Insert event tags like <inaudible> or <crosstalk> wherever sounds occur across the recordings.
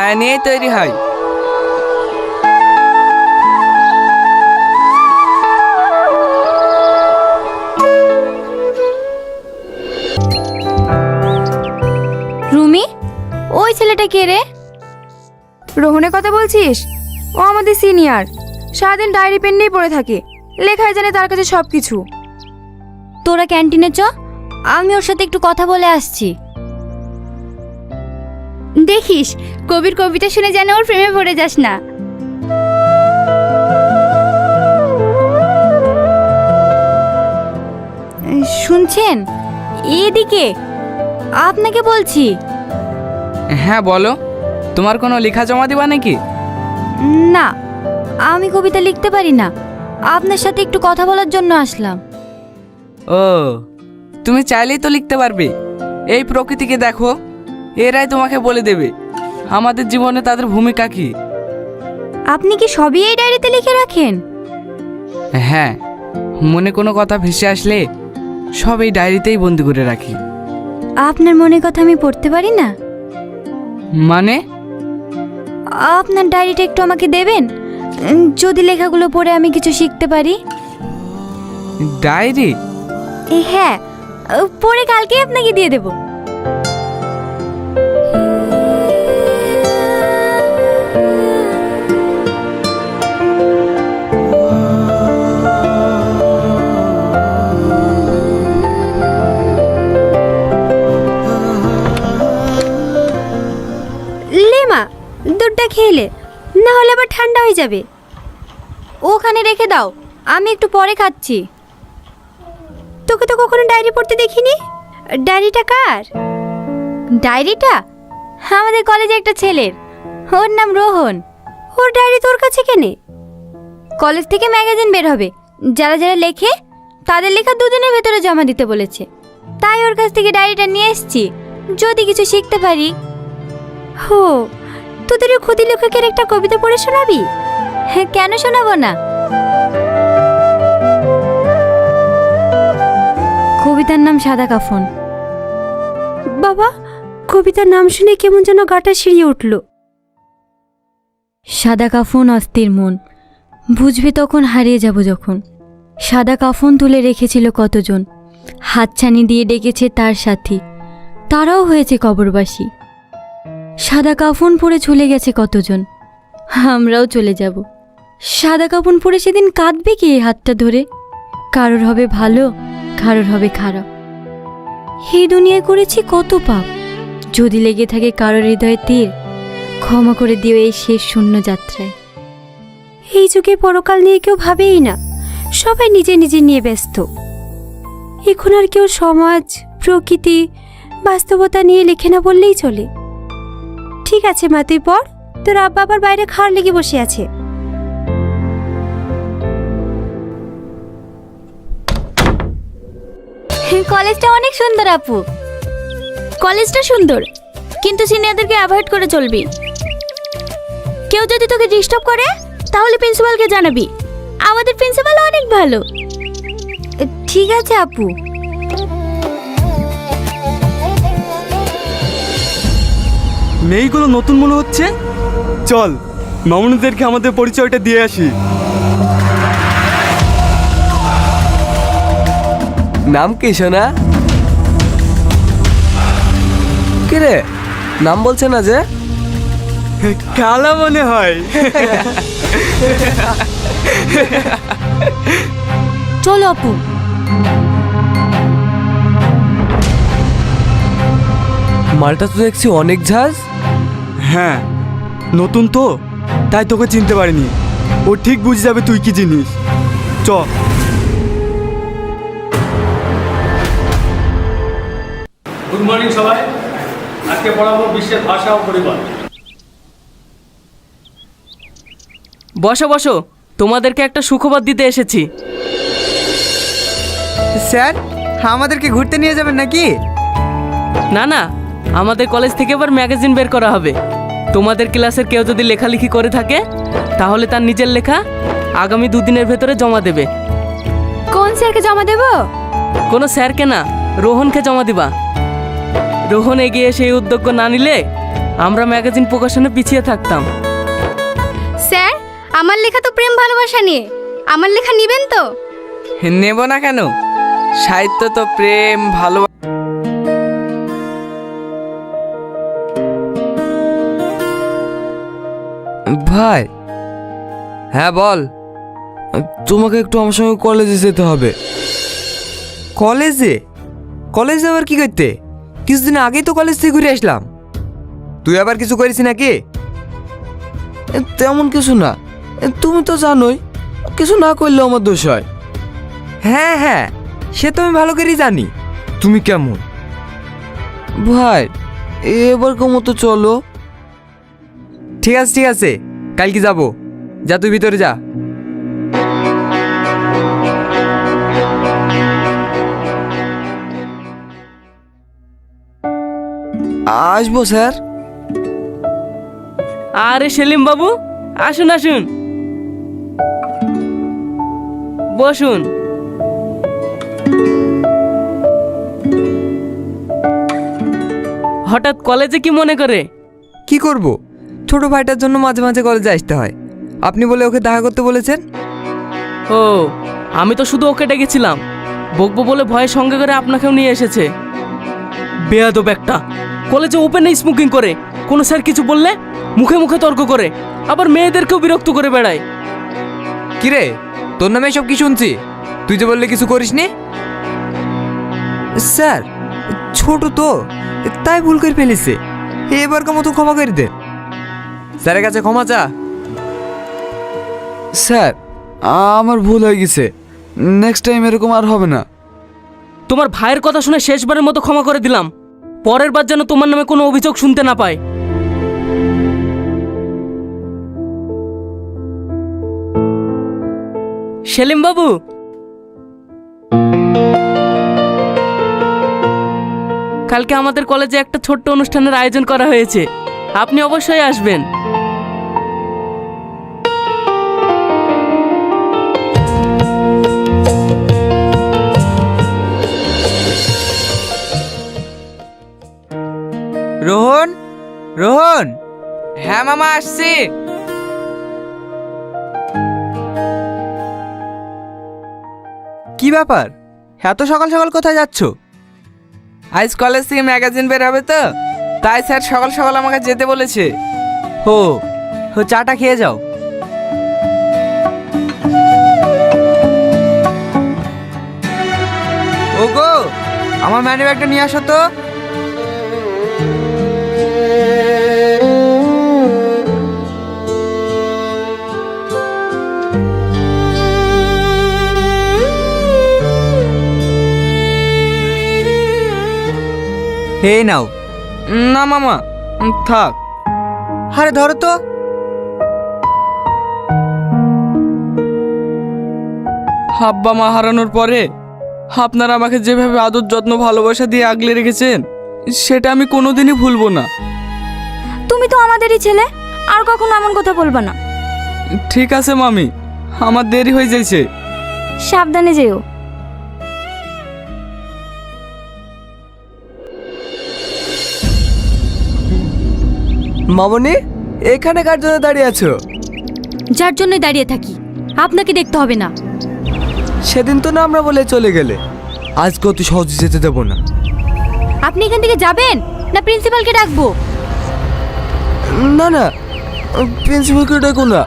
মায়া নিয়েই তৈরি হয়। রুমি ওই ছেলেটা কে রে? রোহনের কথা বলছিস? ও আমাদের সিনিয়র। সারাদিন ডায়েরি পেন নিয়ে পড়ে থাকে। লেখায় জানে তার কাছে সব কিছু তোরা ক্যান্টিনে চ আমি ওর সাথে একটু কথা বলে আসছি। দেখিস কবির কবিতা শুনে যেন ওর প্রেমে পড়ে যাস না। শুনছেন? এদিকে আপনাকে বলছি। হ্যাঁ বলো। তোমার কোনো লেখা জমা দিবা নাকি? না আমি কবিতা লিখতে পারি না। আপনার সাথে একটু কথা বলার জন্য আসলাম। ও তুমি চাইলেই তো লিখতে পারবে। এই প্রকৃতিকে দেখো। এরাই তোমাকে বলে দেবে আমাদের জীবনে তাদের ভূমিকা কি? আপনি কি সবই এই ডায়েরিতে লিখে রাখেন? হ্যাঁ মনে কোনো কথা ভেসে আসলে সব এই ডায়েরিতেই বন্দি করে রাখি। আপনার মনের কথা আমি পড়তে পারি না? মানে? আপনার ডায়েরিটা একটু আমাকে দেবেন? উম, যদি লেখাগুলো পড়ে আমি কিছু শিখতে পারি? ডায়েরি? এ, হ্যাঁ পড়ে কালকে আপনাকে দিয়ে দেব। লেমা দুধটা খেলে না হলে আবার ঠান্ডা হয়ে যাবে। ওখানে রেখে দাও, আমি একটু পরে খাচ্ছি। তোকে তো কখনো ডায়েরি পড়তে দেখিনি? ডায়েরিটা কার? ডায়েরিটা? আমাদের কলেজে একটা ছেলের, ওর নাম রোহন। ওর ডায়েরি তোর কাছে কেনে? কলেজ থেকে ম্যাগাজিন বের হবে, যারা যারা লেখে, তাদের লেখা দুদিনের ভেতরে জমা দিতে বলেছে। তাই ওর কাছ থেকে ডায়েরিটা নিয়ে এসেছি, যদি কিছু শিখতে পারি। হো তোদের ক্ষুদি লেখকের একটা কবিতা পড়ে শোনাবি? হ্যাঁ কেন শোনাবো না? কবিতার নাম সাদা কাফন। বাবা কবিতার নাম শুনে কেমন যেন গাটা সিঁড়িয়ে উঠল। সাদা কাফন অস্থির মন। বুঝবে তখন হারিয়ে যাব যখন। সাদা কাফন তুলে রেখেছিল কতজন। হাতছানি দিয়ে ডেকেছে তার সাথী। তারাও হয়েছে কবরবাসী। সাদা কাফন পরে চলে গেছে কতজন। আমরাও চলে যাব। সাদা কাফন পরে সেদিন কাঁদবে কি এই হাতটা ধরে? কারোর হবে ভালো, কারোর হবে খারাপ। এই দুনিয়ায় করেছি কত পাপ। যদি লেগে থাকে কারোর হৃদয়ে তীর, ক্ষমা করে দিও এই শেষ শূন্য যাত্রায়। এই যুগে পরকাল নিয়ে কেউ ভাবেই না। সবাই নিজে নিজে নিয়ে ব্যস্ত। এখন আর কেউ সমাজ, প্রকৃতি, বাস্তবতা নিয়ে লেখে না বললেই চলে। ঠিক আছে মা তুই পর তোর আব্বা আবার বাইরে খাওয়ার লেগে বসে আছে। কলেজটা অনেক সুন্দর আপু। কলেজটা সুন্দর কিন্তু সিনিয়রদেরকে অ্যাভয়েড করে চলবি। কেউ যদি তোকে ডিস্টার্ব করে তাহলে প্রিন্সিপালকে জানাবি। আমাদের প্রিন্সিপাল অনেক ভালো। ঠিক আছে আপু। মেয়েগুলো নতুন মনে হচ্ছে? চল মামুনিদেরকে আমাদের পরিচয়টা দিয়ে আসি। নাম কি সোনা? কিরে নাম বলছে না যে? কালা মনে হয়। চলো আপু। মালটা তো দেখছি অনেক ঝাঁজ। হ্যাঁ নতুন তো তাই তোকে চিনতে পারিনি। ও ঠিক বুঝে যাবে তুই কি জিনিস। চ। গুড মর্নিং সবাই। আজকে পড়াবো বিশ্বের ভাষা ও পরিবার। বসো বসো। তোমাদেরকে একটা সুখবর দিতে এসেছি। স্যার আমাদেরকে ঘুরতে নিয়ে যাবেন নাকি? না না আমাদের কলেজ থেকে এবার ম্যাগাজিন বের করা হবে। তোমাদের ক্লাসের কেউ যদি লেখালেখি করে থাকে তাহলে তার নিজের লেখা আগামী দুদিনের ভেতরে জমা দেবে। কোন স্যারকে জমা দেবো? কোনো স্যারকে না রোহনকে জমা দিবা। রোহন এগিয়ে সেই উদ্যোগ না নিলে আমরা ম্যাগাজিন প্রকাশনে পিছিয়ে থাকতাম। স্যার আমার লেখা তো প্রেম ভালোবাসা নিয়ে। আমার লেখা নিবেন তো? নেব না কেন? সাহিত্য তো প্রেম ভালো ভাই। হ্যাঁ বল। তোমাকে একটু আমার সঙ্গে কলেজে যেতে হবে। কলেজে কলেজে আবার কি করতে? কিছুদিন আগেই তো কলেজ থেকে ঘুরে আসলাম। তুই আবার কিছু করিস নাকি? তেমন কিছু না। তুমি তো জানোই কিছু না করলেও আমার দোষ হয়। হ্যাঁ হ্যাঁ সে তো আমি ভালো করেই জানি। তুমি কেমন? ভাই এবার মতো চলো। ঠিক আছে ঠিক আছে। কালকে যাব। যা তুই ভিতরে যা। আসব স্যার। আরে সেলিম বাবু আসুন আসুন। বসুন। হঠাৎ কলেজে কি মনে করে? কি করব? ছোট ভাইটার জন্য মাঝে মাঝে কলেজে আসতে হয়। আপনি বলে ওকে দেখা করতে বলেছেন? ও আমি তো শুধু ওকে ডেকেছিলাম। বকবো বলে ভয়ের সঙ্গে করে আপনাকেও নিয়ে এসেছে। বেয়াদব একটা। কলেজে ওপেনে স্মোকিং করে। কোনো স্যার কিছু বললে মুখে মুখে তর্ক করে। আবার মেয়েদেরকেও বিরক্ত করে বেড়ায়। কিরে তোর নামে সব কি শুনছি? তুই যে বললে কিছু করিসনি? স্যার ছোট তো তাই ভুল করে ফেলেছে। এবারকার মতো ক্ষমা করে দে স্যারের কাছে ক্ষমা চা। স্যার আমার ভুল হয়ে গেছে। নেক্সট টাইম এরকম আর হবে না। তোমার ভাইয়ের কথা শুনে শেষবারের মতো ক্ষমা করে দিলাম। পরের বার যেন তোমার নামে কোনো অভিযোগ শুনতে না পায়। সেলিম বাবু? কালকে আমাদের কলেজে একটা ছোট্ট অনুষ্ঠানের আয়োজন করা হয়েছে। আপনি অবশ্যই আসবেন। রোহন? রোহন? হ্যাঁ মামা আসছি। কি ব্যাপার? এত সকাল সকাল কোথায় যাচ্ছ? আজ কলেজ থেকে ম্যাগাজিন বের হবে তো তাই স্যার সকাল সকাল আমাকে যেতে বলেছে। হো হো চাটা খেয়ে যাও। ওগো আমার ম্যানি ব্যাগটা নিয়ে আসো তো। এই নাও। না মামা থাক। আরে ধরো তো। হাব্বা মা হারানোর পরে আপনারা আমাকে যেভাবে আদর যত্ন ভালোবাসা দিয়ে আগলে রেখেছেন সেটা আমি কোনোদিনই ভুলবো না। তুমি তো আমাদেরই ছেলে আর কখনো এমন কথা বলবা না। ঠিক আছে মামি আমার দেরি হয়ে যাইছে। সাবধানে যেও। মামনি এখানে কার জন্য দাঁড়িয়ে আছো? যার জন্যই দাঁড়িয়ে থাকি। আপনাকে দেখতে হবে না। সেদিন তো না আমরা বলে চলে গেলে। আজকে অত সহজে যেতে দেবো না। আপনি এখান থেকে যাবেন না প্রিন্সিপালকে ডাকবো? না না প্রিন্সিপালকে ডাকো না।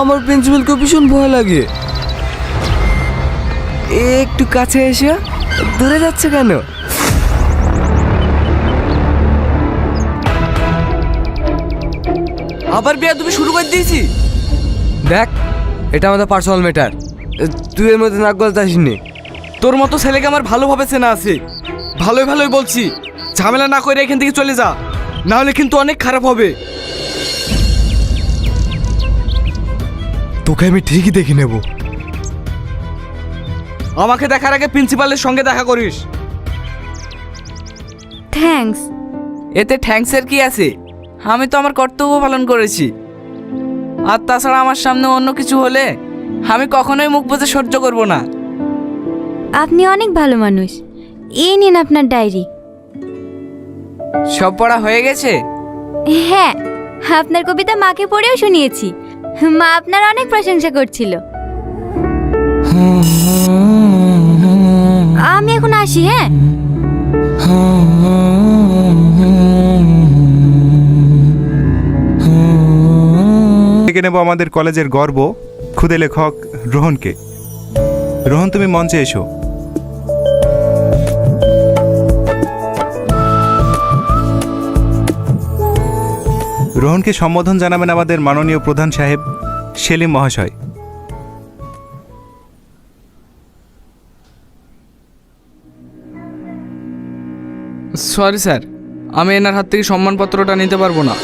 আমার প্রিন্সিপালকে ভীষণ ভয় লাগে। একটু কাছে এসে দূরে যাচ্ছে কেন? আবার বিয়া তুমি শুরু করে দিয়েছি। দেখ এটা আমাদের পার্সোনাল ম্যাটার তুই এর মধ্যে নাক গলাতে আসিনি তোর মতো ছেলেকে আমার ভালোভাবে চেনা আছে। ভালোই ভালোই বলছি ঝামেলা না করে এখান থেকে চলে যা। না হলে কিন্তু অনেক খারাপ হবে। তোকে আমি ঠিকই দেখে নেব। আমাকে দেখার আগে প্রিন্সিপালের সঙ্গে দেখা করিস। থ্যাঙ্কস এতে থ্যাঙ্কসের কি আছে? আমি তো আমার কর্তব্য পালন করেছি। আর তাছাড়া আমার সামনে অন্য কিছু হলে আমি কখনোই মুখ বুঝে সহ্য করব না। আপনি অনেক ভালো মানুষ। এই নিন আপনার ডায়েরি। সব পড়া হয়ে গেছে? হ্যাঁ আপনার কবিতা মাকে পড়েও শুনিয়েছি। মা আপনার অনেক প্রশংসা করছিল। আমি এখন আসি হ্যাঁ? থেকে নেব আমাদের কলেজের গর্ব খুদে লেখক রোহনকে। রোহন, তুমি মঞ্চে এসো। রোহনকে সম্বোধন জানাবেন আমাদের মাননীয় প্রধান সাহেব সেলিম মহাশয়। সরি স্যার আমি এনার হাত থেকে সম্মানপত্রটা নিতে পারব না।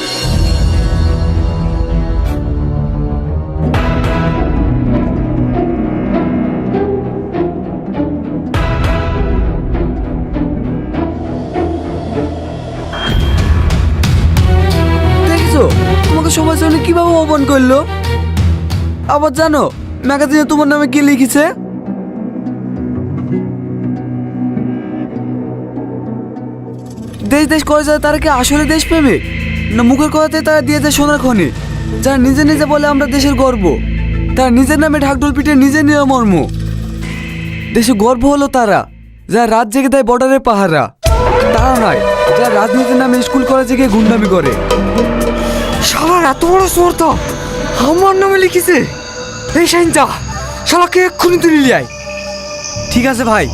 অপমান করল? আবার জানো, ম্যাগাজিনে তোমার নামে কি লিখেছে? দেশ দেশ করে যায় তারা কি আসলে দেশ প্রেমিক? না মুখের কথাতে তারা দিয়ে যায় সোনার খনি। যারা নিজে নিজে বলে আমরা দেশের গর্ব, তারা নিজের নামে ঢাকঢোল পিঠে নিজে নিয়ে মর্ম। দেশে গর্ব হলো তারা, যারা রাত জেগে দেয় বর্ডারের পাহারা। তারা নয়, যারা রাজনীতির নামে স্কুল, কলেজে গিয়ে গুন্ডামি করে। এত বড় সোর্তা আমার নামে লিখেছে। এই সাইনটা শালাকে এক্ষুনি তুলি লিয়াই ঠিক আছে ভাই।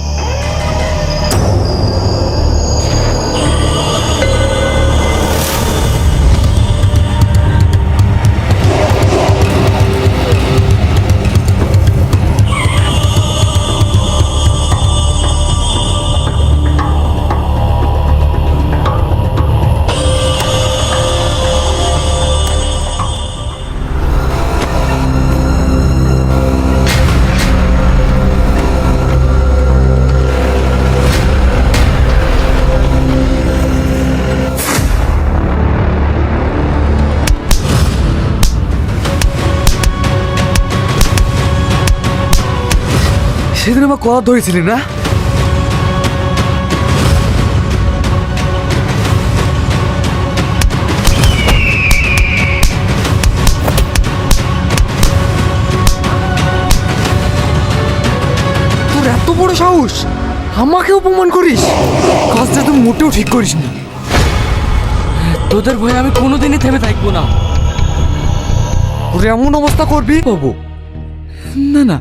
সেদিন আমার কলা ধরেছিলি না? তোর এত বড় সাহস? আমাকে অপমান করিস? কাজটা তুই মোটেও ঠিক করিস না তোদের ভয়ে আমি কোনোদিনই থেমে থাকব না। ওর এমন অবস্থা করবি? পাবো না না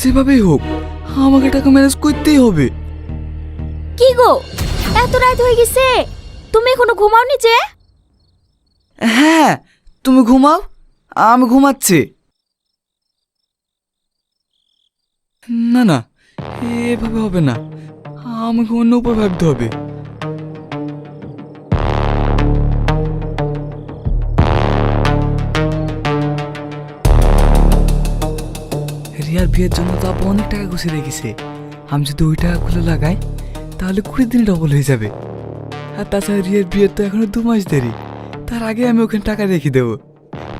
যেভাবেই হোক। আমাকে টাকা ম্যানেজ করতেই হবে। কি গো? এত রাত হয়ে গেছে। তুমি এখনও ঘুমাওনি যে? হ্যাঁ তুমি ঘুমাও আমি ঘুমাচ্ছি। না না এভাবে হবে না। আমাকে অন্য উপায় ভাবতে হবে। রিয়ার বিয়ের জন্য তো আপু অনেক টাকা ঘুষে রেখেছে আমি যদি ওই টাকাগুলো লাগাই, তাহলে কুড়ি দিন ডবল হয়ে যাবে। আর তাছাড়া রিয়ার বিয়ের তো এখনও দু মাস দেরি। তার আগে আমি ওখানে টাকা রেখে দেবো।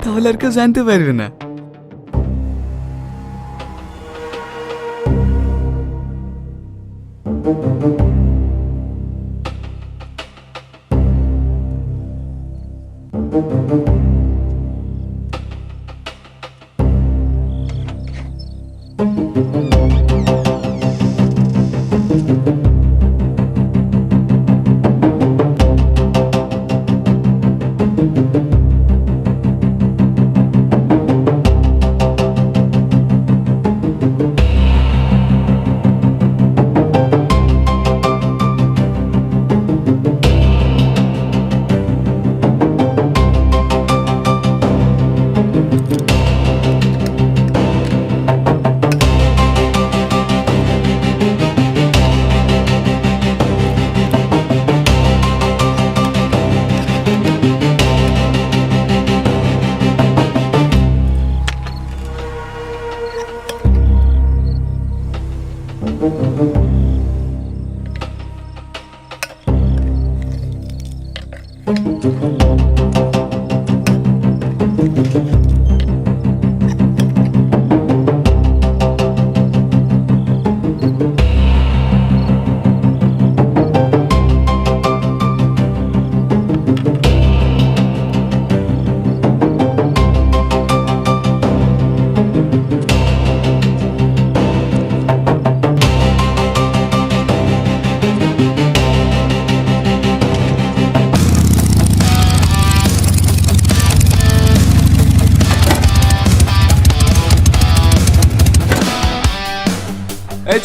তাহলে আর কেউ জানতে পারবে না।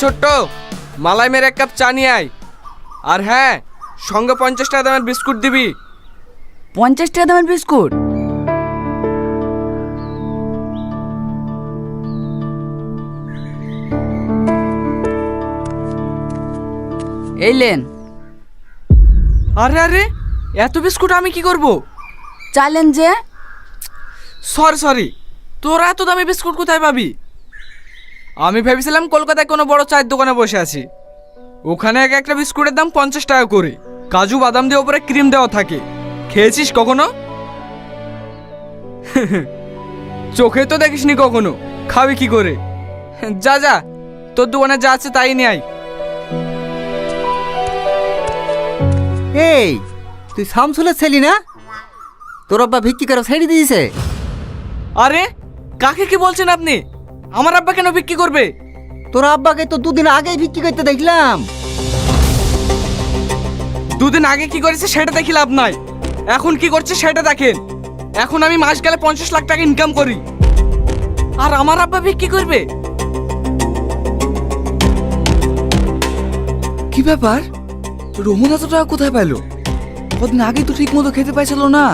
ছোট্ট মালাই মেরে এক কাপ চা নিয়ে আয়। আর হ্যাঁ সঙ্গে পঞ্চাশ টাকা দামের বিস্কুট দিবি। পঞ্চাশ টাকা দামের বিস্কুট? এই লেন। আরে আরে এত বিস্কুট আমি কি করব? চাইলেন যে। সরি সরি তোরা এত দামি বিস্কুট কোথায় পাবি? আমি ভেবেছিলাম কলকাতায় কোনো বড় চায়ের দোকানে বসে আছি। ওখানে এক একটা বিস্কুটের দাম পঞ্চাশ টাকা করে। কাজু বাদাম দিয়ে ওপরে ক্রিম দেওয়া থাকে। খেয়েছিস কখনো? <laughs> চোখে তো দেখিসনি কখনো। খাবি কি করে? যা যা। তোর দোকানে যা আছে তাই নিয়ে আয়। এই তুই শামসুলের ছেলি না? তোর আব্বা ভিক্ষি করে ছেড়ে দিয়েছে। আরে কাকে কি বলছেন আপনি? আমার আব্বা কেন বিক্রি করবে? তোর আব্বাকে তো দুদিন আগেই বিক্রি করতে দেখলাম। দুদিন আগে কি করেছে সেটা দেখি লাভ নাই। এখন কি করছে সেটা দেখেন। এখন আমি মাস গেলে পঞ্চাশ লাখ টাকা ইনকাম করি। আর আমার আব্বা বিক্রি করবে? কি ব্যাপার? রোহন এত টাকা কোথায় পেল কদিন আগে তো ঠিক মতো খেতে পাইছিল না।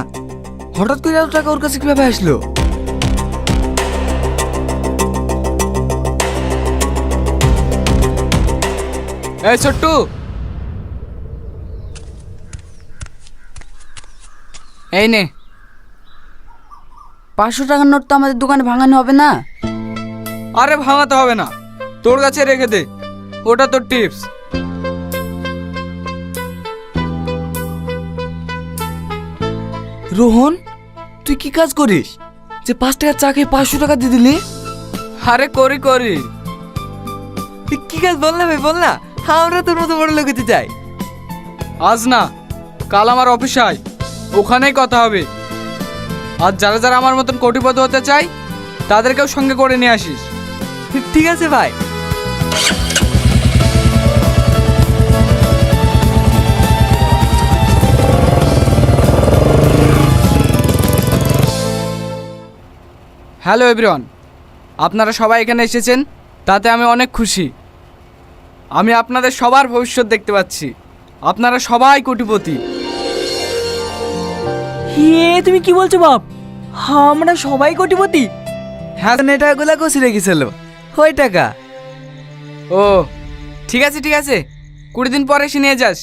হঠাৎ করে এত টাকা ওর কাছে কীভাবে আসলো? এই ছোট্টু। এই নে। পাঁচশো টাকার নোট তো আমাদের দোকানে ভাঙানো হবে না? আরে ভাঙাতে হবে না। তোর কাছে রেখে দে। ওটা তোর টিপস। রোহন তুই কি কাজ করিস? যে পাঁচ টাকার চা খেয়ে পাঁচশো টাকা দিয়ে দিলি? আরে করি করি। কি কাজ বল না ভাই? বল না। আমরা তোর মতো বড় লোক হতে চাই আজ না কাল আমার অফিস আয় ওখানেই কথা হবে। আর যারা যারা আমার মতন কোটিপতি হতে চায় তাদেরকেও সঙ্গে করে নিয়ে আসিস। ঠিক আছে ভাই। হ্যালো এভরিওয়ান আপনারা সবাই এখানে এসেছেন তাতে আমি অনেক খুশি। আমি আপনাদের সবার ভবিষ্যৎ দেখতে পাচ্ছি। আপনারা সবাই কোটিপতি। হে তুমি কি বলছো বাপ? আমরা সবাই কোটিপতি? হ্যাঁ টাকাগুলা কষি রেখেছিল। ওই টাকা? ও ঠিক আছে ঠিক আছে। কুড়ি দিন পরে এসে নিয়ে যাস।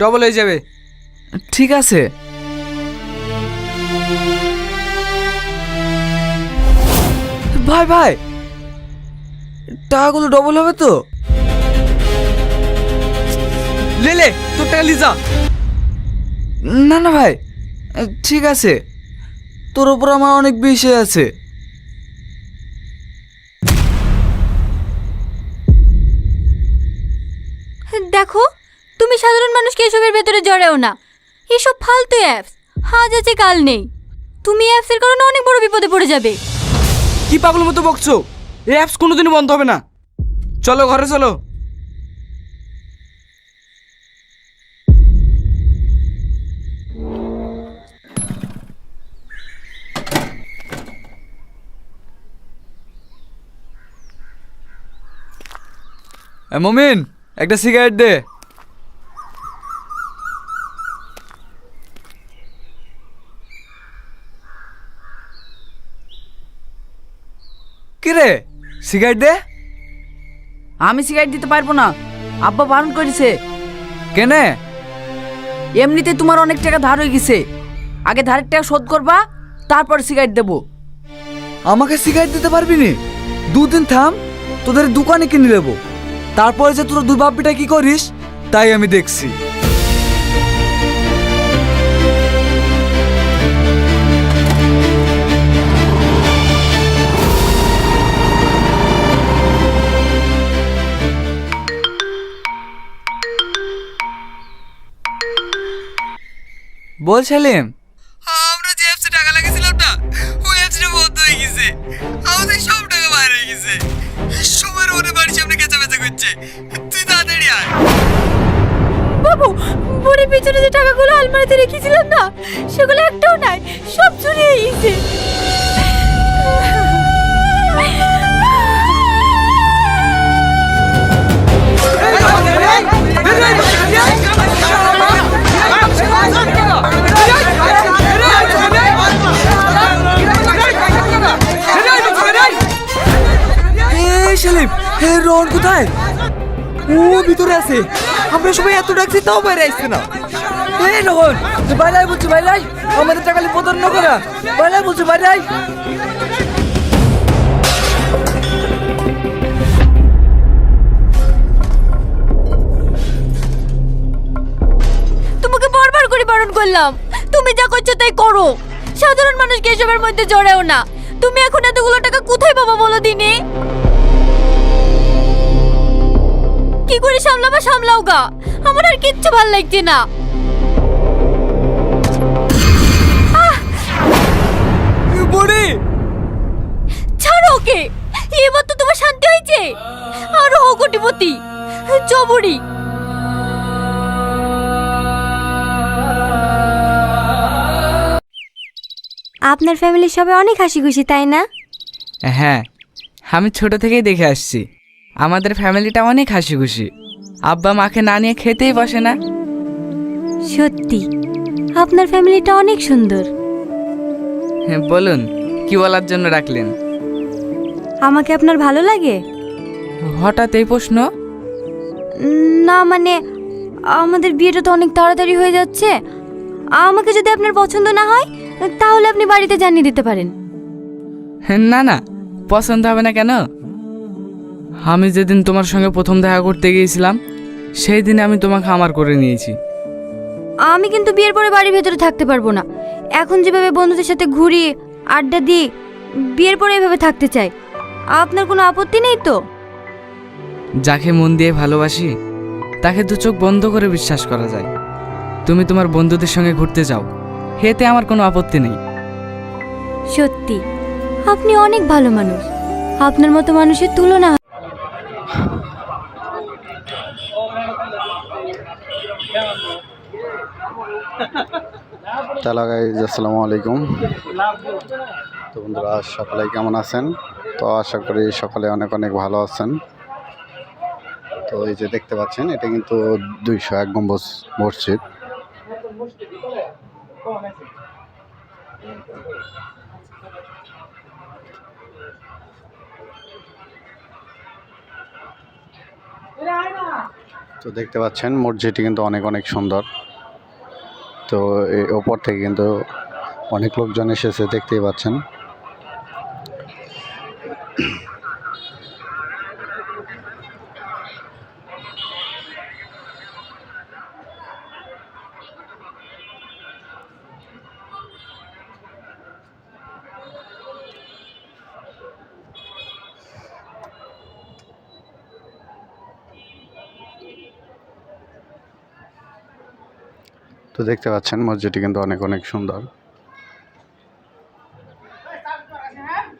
ডবল হয়ে যাবে। ঠিক আছে। ভাই ভাই টাকাগুলো ডবল হবে তো? লে লে তোর টাকা লিজা না না ভাই ঠিক আছে। তোর ওপর আমার অনেক বিষয় আছে। দেখো তুমি সাধারণ মানুষকে এসবের ভেতরে জড়াও না। এসব ফালতু অ্যাপস আজ আছে কাল নেই। তুমি অ্যাপসের কারণে অনেক বড় বিপদে পড়ে যাবে। কি পাগল মতো বকছো? এই অ্যাপস কোনোদিনই বন্ধ হবে না। চলো ঘরে চলো। মমিন একটা সিগারেট দে। কি রে সিগারেট দে? আমি সিগারেট দিতে পারব না। আব্বা বারণ করেছে। কেনে? এমনিতে তোমার অনেক টাকা ধার হয়ে গেছে। আগে ধারের টাকা শোধ করবা তারপর সিগারেট দেবো। আমাকে সিগারেট দিতে পারবি নি? দুদিন থাম তোদের দোকানে কিনে নেব তারপরে যে তোর দুই বাপ্পিটা কি করিস তাই আমি দেখছি। বল গাড়ির পিছনে যে টাকাগুলো আলমারিতে রেখেছিলাম না, সেগুলো একটাও নাই, সব চুরিয়ে গেছে ভিতরে আছে। আমরা সবাই এত ডাকছি তাও বাইরে আসছে না। এই রোহন বাইরে আয় বলছি বাইরে আয়। আমাদের টাকা প্রতারণ করা বাইরে আয় বলছি বাইরে আয়। তোমাকে বারবার করে বারণ করলাম। তুমি যা করছ তাই করো। সাধারণ মানুষকে এসবের মধ্যে জড়াও না। তুমি এখন এতগুলো টাকা কোথায় পাবো বলো দিনে? কি করে সামলাবা সামলাও গা। আমার আর কিচ্ছু ভালো লাগছে না। বুড়ি ছাড়ো ওকে। এবার তো তোমার শান্তি হয়েছে। আর হো কোটিপতি। চবুরি আপনার ফ্যামিলির সবাই অনেক হাসি খুশি তাই না? হ্যাঁ আমি ছোট থেকেই দেখে আসছি। আমাদের ফ্যামিলিটা অনেক হাসি খুশি আব্বা মাকে না নিয়ে খেতেই বসে না। সত্যি আপনার ফ্যামিলিটা অনেক সুন্দর। হ্যাঁ বলুন কি বলার জন্য রাখলেন? আমাকে আপনার ভালো লাগে? হঠাৎ এই প্রশ্ন? না মানে আমাদের বিয়েটা তো অনেক তাড়াতাড়ি হয়ে যাচ্ছে। আমাকে যদি আপনার পছন্দ না হয় তাহলে আপনি বাড়িতে জানিয়ে দিতে পারেন। না না পছন্দ হবে না কেন? আমি যেদিন তোমার সঙ্গে প্রথম দেখা করতে গিয়েছিলাম সেই দিনে আমি তোমাকে আমার করে নিয়েছি। আমি কিন্তু বিয়ের পরে বাড়ির ভেতরে থাকতে পারব না। এখন যেভাবে বন্ধুদের সাথে ঘুরি আড্ডা দিই বিয়ের পরে এভাবে থাকতে চাই। আপনার কোনো আপত্তি নেই তো? যাকে মন দিয়ে ভালোবাসি তাকে দু চোখ বন্ধ করে বিশ্বাস করা যায়। তুমি তোমার বন্ধুদের সঙ্গে ঘুরতে যাও হেতে আমার কোনো আপত্তি নেই। সত্যি আপনি অনেক ভালো মানুষ। আপনার মতো মানুষের তুলনা তাহলে গাইজ আসসালামু আলাইকুম। তো বন্ধুরা, সকলে কেমন আছেন? তো আশা করি সকলে অনেক অনেক ভালো আছেন। তো এই যে দেখতে পাচ্ছেন, এটা কিন্তু দুইশো এক গম্বুজ মসজিদ। তো দেখতে পাচ্ছেন, মসজিদটি কিন্তু অনেক অনেক সুন্দর। তো ওপর থেকে কিন্তু অনেক লোকজন এসেছে, দেখতেই পাচ্ছেন। তো দেখতে পাচ্ছেন মসজিদটি কিন্তু অনেক অনেক সুন্দর।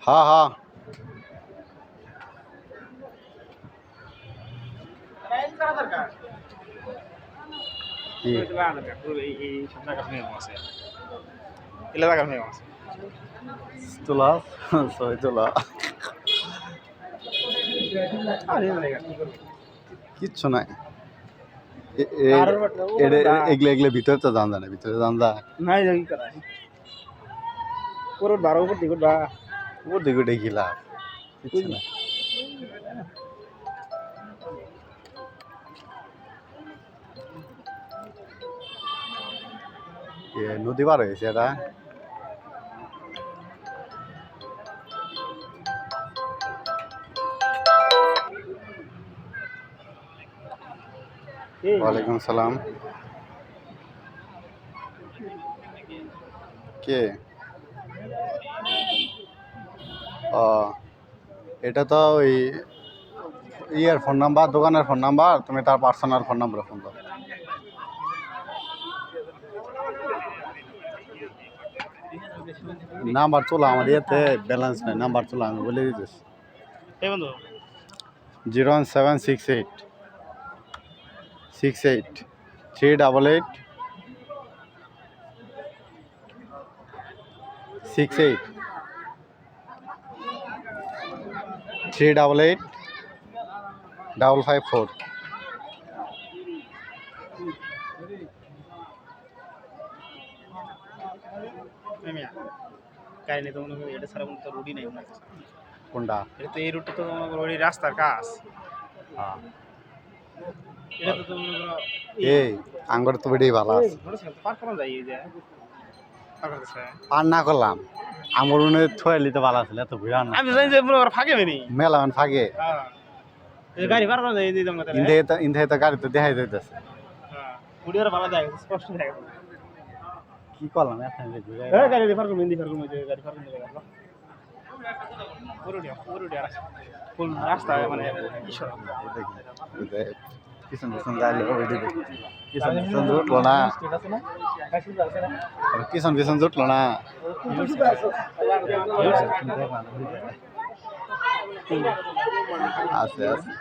হ্যাঁ হ্যাঁ তোলা ছয় তোলা। কিচ্ছু নাই। এগুলো এগুলো ভিতরে তো জান জানে ভিতরে জান যা নাই কি করা। পুরো বারো উপর দিকে বা উপর নদী পার হয়েছে এটা। ওয়ালাইকুম সালাম। কে? ও এটা তো ওই ইয়ের ফোন নাম্বার দোকানের ফোন নাম্বার তুমি তার পার্সোনাল ফোন নাম্বারে ফোন করো। নাম্বার চলো আমার ইয়েতে ব্যালেন্স নেই নাম্বার চলো আমি বলে দিতেছি। Zero one seven six eight. Six eight three double eight six eight three double eight double five four. কোনটা এই রুটটা তো রাস্তার কাজ হ্যাঁ। এই আঙ্গর তো বেড়েই ভালো আছে। পার না করলাম। আমার মনে তো ভালো আছিল এত ভিড় না। আমি জানি যে মনে ফাঁকে মেলা মানে ফাঁকে। হ্যাঁ। এই যে গাড়ি পার করা যায় এই যে তো ইন্ধে তো গাড়ি তো দেখাই যাইতেছে হ্যাঁ। ভালো যায় স্পষ্ট যায় কি করলাম এত ঘুরে গাড়ি করুন করুন গাড়ি করুন রাস্তা। মানে ঈশ্বর পিছন পিছন যাইলে ওই দিকে পিছন পিছন জুটলো না পিছন পিছন জুটলো না আছে আছে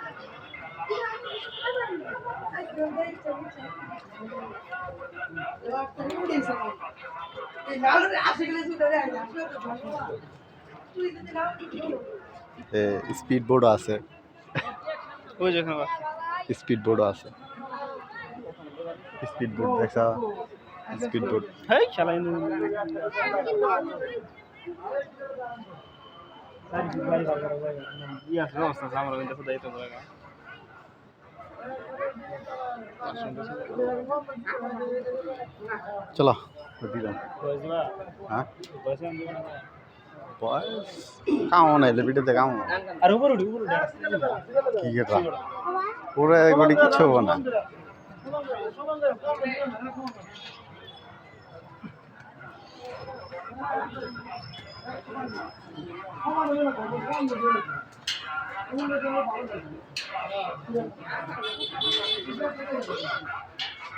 স্পিড বোর্ডও আছে ওই যেখানে স্পিড বোর্ডও আছে স্পিড বোর্ড দেখা স্পিড বোর্ড চলো দিলাম। হ্যাঁ? বয়স? কামো নাই লিপিটাতে কামো। আর উপর উঠি উপর কি কথা? পুরো এগুলি কিছু হব না।